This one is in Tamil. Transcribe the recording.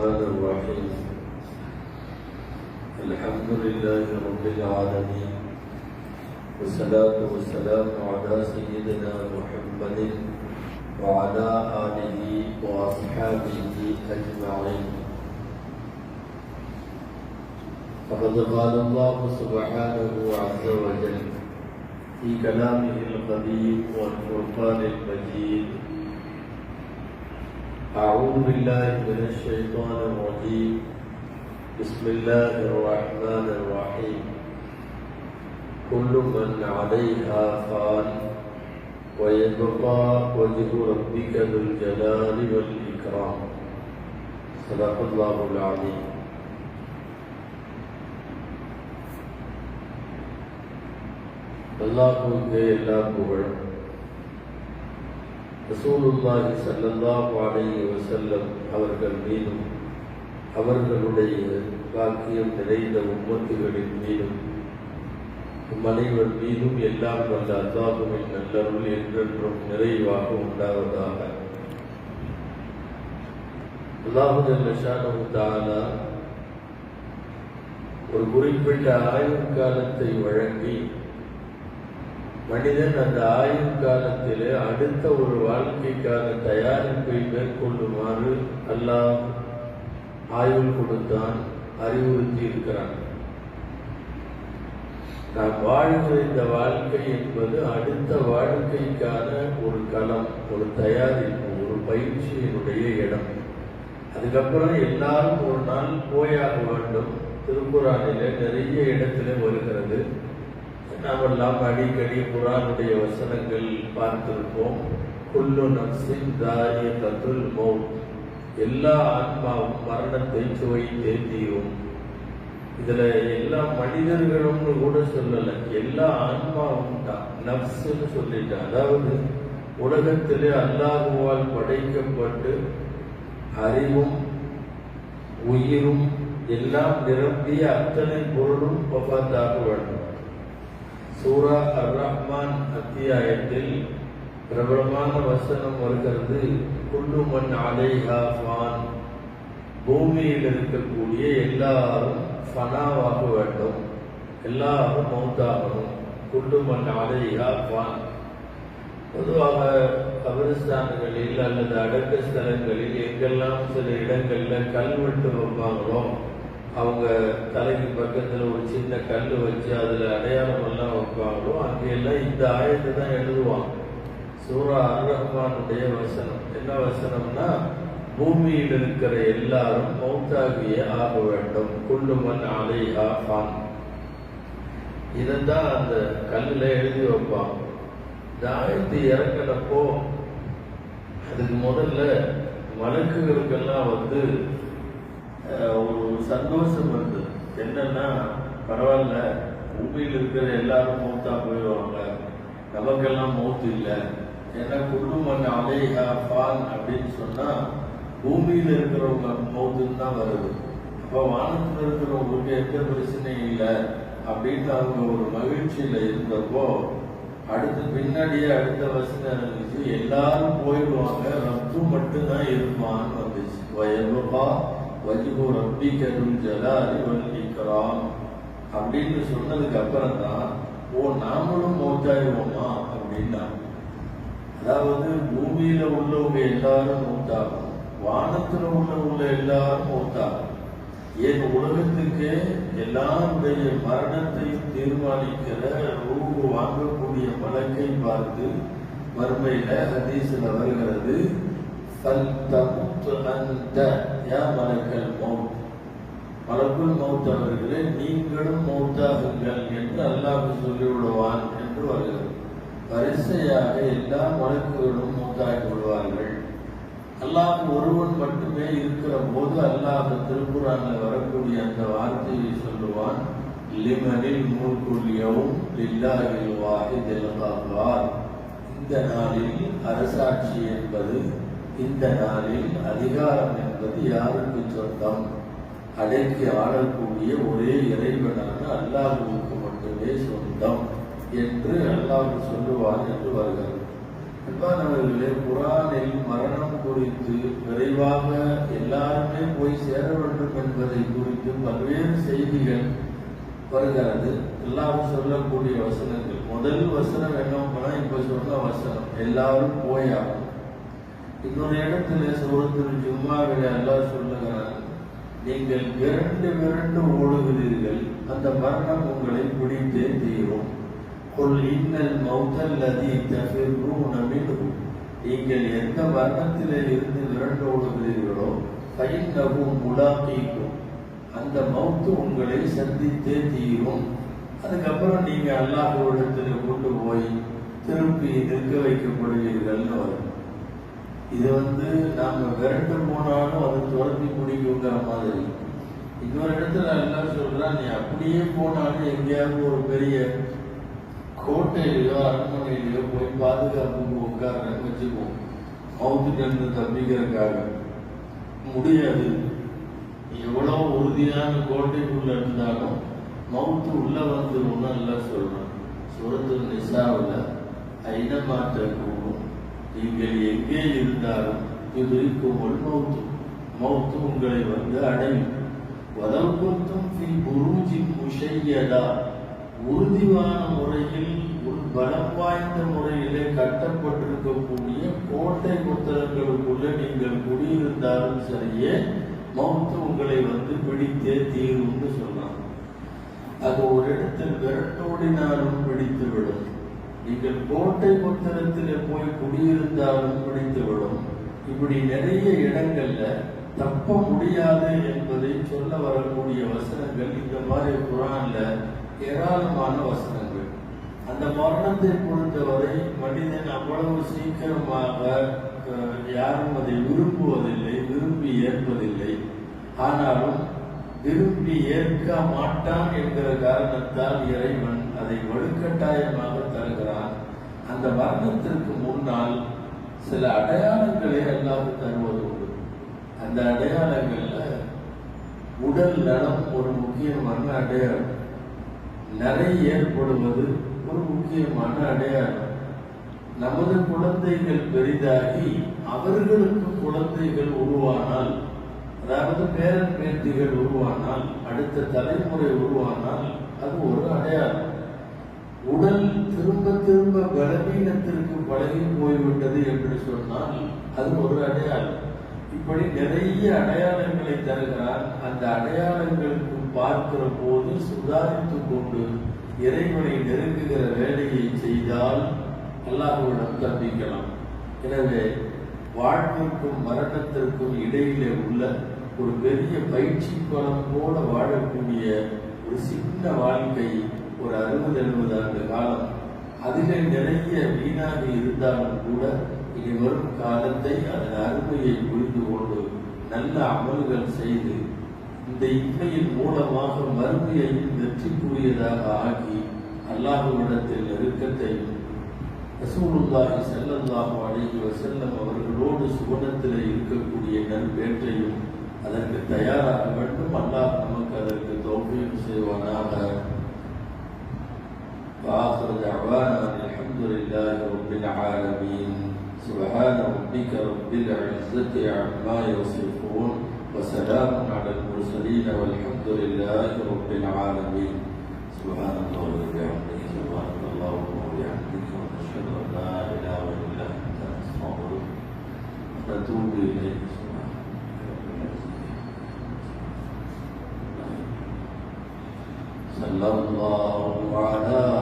الرحمن الرحيم. الحمد لله رب العالمين. والصلاة والسلام على سيدنا محمد وعلى آله وأصحابه أجمعين. فقد قال الله سبحانه عز وجل في كلامه القديم والفرقان المجيد أعوذ بالله من الشيطان الرجيم بسم الله الرحمن الرحيم كل من عليها فان ويبقى وجه ربك ذو الجلال والإكرام صدق الله العظيم அல்லாஹுக்கு எல்லா புகழும் ரசூலுல்லாஹி சல்லல்லாஹு அலைஹி வஸல்லம் அவர்கள் மீதும் அவர்களுடைய பாக்கியம் நிறைந்த உம்மத்துகளின் மீதும் மனைவர் மீதும் எல்லாம் வந்த அல்லாஹுவின் நல்லருள் என்றென்றும் நிறைவாக உண்டாவதாக. அல்லாஹு ஜல்லஷானஹு ஒரு குறிப்பிட்ட ஆயுள் காலத்தை வழங்கி மனிதன் அந்த ஆயுள் காலத்திலே அடுத்த ஒரு வாழ்க்கைக்கான தயாரிப்பை மேற்கொள்ளுமாறு அல்லாஹ் ஆயுள் கொடுத்தான் அறிவுறுத்தி இருக்கிறான். நாம் வாழ்கிற இந்த வாழ்க்கை என்பது அடுத்த வாழ்க்கைக்கான ஒரு களம் ஒரு தயாரிப்பு ஒரு பயிற்சியினுடைய இடம். அதுக்கப்புறம் எல்லாரும் ஒரு நாள் போயாக வேண்டும். திருக்குறானில நிறைய இடத்துல வருகிறது. நாமெல்லாம் அடிக்கடி குரானுடைய வசனங்கள் பார்த்திருப்போம். குல்லு நப்சின் தாரிய தத்துல் மௌத். எல்லா ஆன்மாவும் மரணத்தை சுவை தேர்த்தியும் இதுல எல்லா மனிதர்களும்னு கூட சொல்லல. எல்லா ஆன்மாவும் தான் நப்சுன்னு சொல்லிட்டு அதாவது உலகத்திலே அல்லாஹுவால் படைக்கப்பட்டு அறிவும் உயிரும் எல்லாம் நிரம்பிய அத்தனை பொருளும் ஒப்பாந்தாக வேண்டும். சூரா அர் ரஹ்மான் அத்தியாயத்தில் பிரபலமான வசனம் வருகிறது குல்லு மண் அலைஹா ஃபான். பூமியில் இருக்கக்கூடிய எல்லாரும் ஃபனாவாக வேண்டும் எல்லாரும் மௌத்தாகணும். குல்லு மண் அலைஹா ஃபான். பொதுவாக கபரிஸ்தான்களில் அல்லது அடக்க ஸ்தலங்களில் எங்கெல்லாம் சில இடங்களில் கல்வெட்டு வைப்பாங்களோ அவங்க தலைக்கு பக்கத்தில் ஒரு சின்ன கல் வச்சு அதில் அடையாளம் எல்லாம் வைப்பாங்களோ அங்கெல்லாம் இந்த ஆயத்தை தான் எழுதுவாங்க. சூரா அர்ரஹ்மானுடைய வசனம். என்ன வசனம்னா பூமியில் இருக்கிற எல்லாரும் மௌத்தாகிய ஆக வேண்டும். குள்ளுமன் ஆலை ஆஃபான் இதைத்தான் அந்த கல்லில் எழுதி வைப்பான் இந்த ஆயத்து இறக்கிறப்போ அதுக்கு முதல்ல மலக்குகளுக்கெல்லாம் வந்து ஒரு சந்தோஷம் வருது. என்னன்னா பரவாயில்ல பூமியில் இருக்கிற எல்லாரும் மௌத்தா போயிடுவாங்க. நமக்கெல்லாம் மௌத்து இல்லை. ஏன்னா குடும்பம் அலை ஃபான் அப்படின்னு சொன்னா பூமியில் இருக்கிறவங்க மௌத்துன்னு தான் வருது. அப்போ வானத்தில் இருக்கிறவங்களுக்கு எந்த பிரச்சனையும் இல்லை அப்படின்னு அவங்க ஒரு மகிழ்ச்சியில் இருந்தப்போ அடுத்து பின்னாடியே அடுத்த வசனம் இருந்துச்சு. எல்லாரும் போயிடுவாங்க ரப்பு மட்டும்தான் இருப்பான்னு வந்துச்சு. வயலுபா வஜிபு ரப்பிகரும் ஜலாரி வல்லிக்கிறான் அப்படின்னு சொன்னதுக்கு அப்புறம் தான் ஓ நாமளும் மௌத்தாயிடுவோமா? அப்படின்னா அதாவது பூமியில உள்ளவங்க எல்லாரும் மௌத்தாகும். வானத்துல உள்ளவங்க எல்லாரும் மௌத்தாகும். ஏன் உலகத்துக்கு எல்லாருடைய மரணத்தையும் தீர்மானிக்கிற ரூபு வாங்கக்கூடிய வழக்கை பார்த்து மறுமையில ஹதீஸ்ல வருகிறது மலக்குள் மௌத் அவர்களே நீங்களும் மௌத்தாகுங்கள் என்று அல்லாஹ் சொல்லிவிடுவான் என்று வருகிறது. வரிசையாக எல்லா மலக்குகளும் மௌத்தாகி விடுவார்கள். அல்லாஹ் ஒருவன் மட்டுமே இருக்கிற போது அல்லாஹ் திருக்குறான்ல வரக்கூடிய அந்த வார்த்தையை சொல்லுவான் லிமனில் மூர்க்குள்ளியவும் லில்லாஹில் வாஹிதில் இந்த நாளில் அரசாட்சி என்பது இந்த நாளில் அதிகாரம் என்பது யாருக்கு சொந்தம்? அடக்கி ஆளக்கூடிய ஒரே இறைவனான அல்லாஹுவுக்கு மட்டுமே சொந்தம் என்று அல்லாஹ் சொல்லுவார் என்று வருகிறது. அன்பானவர்களே குரானில் மரணம் குறித்து விரைவாக எல்லாருமே போய் சேர வேண்டும் என்பதை குறித்து பல்வேறு செய்திகள் வருகிறது. எல்லாம் சொல்லக்கூடிய வசனங்கள். முதல் வசனம் என்னன்னா இப்ப சொன்ன வசனம். எல்லாரும் போயாகும் இன்னொரு இடத்துல சூரத்தில் ஜும்மாவில எல்லாம் சொல்லுகிறார் நீங்கள் விரண்டு விரண்டு ஓடுகிறீர்கள் அந்த மரணம் உங்களை பிடித்தே தீரும். கொல் இன்னல் மௌத்தல்லதி தஃபிர்ரூன மின்ஹு. நீங்கள் எந்த மரணத்திலே இருந்து விரண்டு ஓடுகிறீர்களோ பயின்றவும் முலாகீக்கும் அந்த மௌத்து உங்களை சந்தித்தே தீரும். அதுக்கப்புறம் நீங்கள் அல்லாஹ் இடத்துல கொண்டு போய் திருப்பி நிற்க வைக்கப்படுவீர்கள்னு வரும். இது வந்து நாம விரண்டு போனாலும் அது துரத்தி பிடிக்குங்கிற மாதிரி. இன்னொரு இடத்துல எல்லாம் சொல்கிறேன் நீ அப்படியே போனாலும் எங்கேயாவது ஒரு பெரிய கோட்டையிலயோ அரண்மனையிலயோ போய் பாதுகாப்புக்கு உட்கார்றேன்னு வச்சுக்குவோம். மவுத்துட்டு இருந்து தப்பிக்கிறதுக்காக. முடியாது. எவ்வளவு உறுதியான கோட்டைக்குள்ள இருந்தாலும் மவுத்து உள்ள வந்துரும்னு எல்லாம் சொல்றேன். சுரத்து நிசாவில் ஐனமாற்ற கூடும். நீங்கள் எங்கே இருந்தாலும் எதிர்க்கும் மௌத்து. மௌத்து உங்களை வந்து அடையும். வதவுக்கும் ஃபி புரூஜின் முஷையதா உறுதியான முறையில் ஒரு பலம் வாய்ந்த முறையிலே கட்டப்பட்டிருக்கக்கூடிய கோட்டை புத்தகங்களுக்குள்ள நீங்கள் குடியிருந்தாலும் சரியே மௌத்து உங்களை வந்து பிடித்தே தீரும்னு சொன்னான். அது ஒரு இடத்தில் விரட்டோடினாலும் பிடித்துவிடும். நீங்கள் கோட்டை புத்தகத்தில் போய் குடியிருந்தாலும் பிடித்துவிடும் இப்படி நிறைய இடங்கள்ல தப்ப முடியாது என்பதை சொல்ல வரக்கூடிய வசனங்கள் இந்த மாதிரி குரான்ல ஏராளமான வசனங்கள். அந்த மரணத்தை பொறுத்தவரை மனிதன் அவ்வளவு சீக்கிரமாக யாரும் அதை விரும்புவதில்லை விரும்பி ஏற்பதில்லை. ஆனாலும் விரும்பி ஏற்க மாட்டான் என்கிற காரணத்தால் இறைவன் அதை வலுக்கட்டாயமாக அந்த மரணத்திற்கு முன்னால் சில அடையாளங்களை எல்லாம் தருவது உண்டு. அந்த அடையாளங்கள்ல உடல் நலம் ஒரு முக்கியமான அடையாளம். நிறை ஏற்படுவது ஒரு முக்கியமான அடையாளம். நமது குழந்தைகள் பெரிதாகி அவர்களுக்கு குழந்தைகள் உருவானால் அதாவது பேரன் பேத்திகள் உருவானால் அடுத்த தலைமுறை உருவானால் அது ஒரு அடையாளம். உடல் திரும்ப திரும்ப பலவீனத்திற்கு பழகி போய்விட்டது என்று சொன்னால் அது ஒரு அடையாளம். இப்படி நிறைய அடையாளங்களை தருகிறார். அந்த அடையாளங்களுக்கு பார்க்கிற போது சுதாரித்து கொண்டு இறைவனை நெருங்குகிற வேலையை செய்தால் அல்லாஹ்விடம் தப்பிக்கலாம் எனவே வாழ்விற்கும் மரணத்திற்கும் இடையிலே உள்ள ஒரு பெரிய பயிற்சி பலம் போல வாழக்கூடிய ஒரு சின்ன வாழ்க்கை ஒரு அறுபது எழுபது ஆண்டு காலம் அதிலே நிறைய வீணாக இருந்தாலும் கூட இனி வரும் காலத்தை அதன் அருமையை புரிந்து கொண்டு நல்ல அமல்கள் செய்து இந்த இன்மையின் மூலமாக மறுமையையும் வெற்றிக்குரியதாக ஆக்கி அல்லாஹுவிடத்தில் நெருக்கத்தையும் ரசூலுல்லாஹி செல்லல்லாஹு அழகி வசல்லம் அவர்களோடு சுவனத்தில் இருக்கக்கூடிய நற்பேற்றையும் அதற்கு தயாராக வேண்டும். அல்லாஹ் நமக்கு அதற்கு தோல்வியும் செய்வானாக. وآخر دعوانا الحمد لله رب العالمين. سبحان ربك رب العزة عما يصفون وسلام على المرسلين والحمد لله رب العالمين. سبحان الله وبحمده سبحان الله وبحمدك ونشهد أن لا إله إلا أنت نستغفرك ونتوب إليك. صلى الله على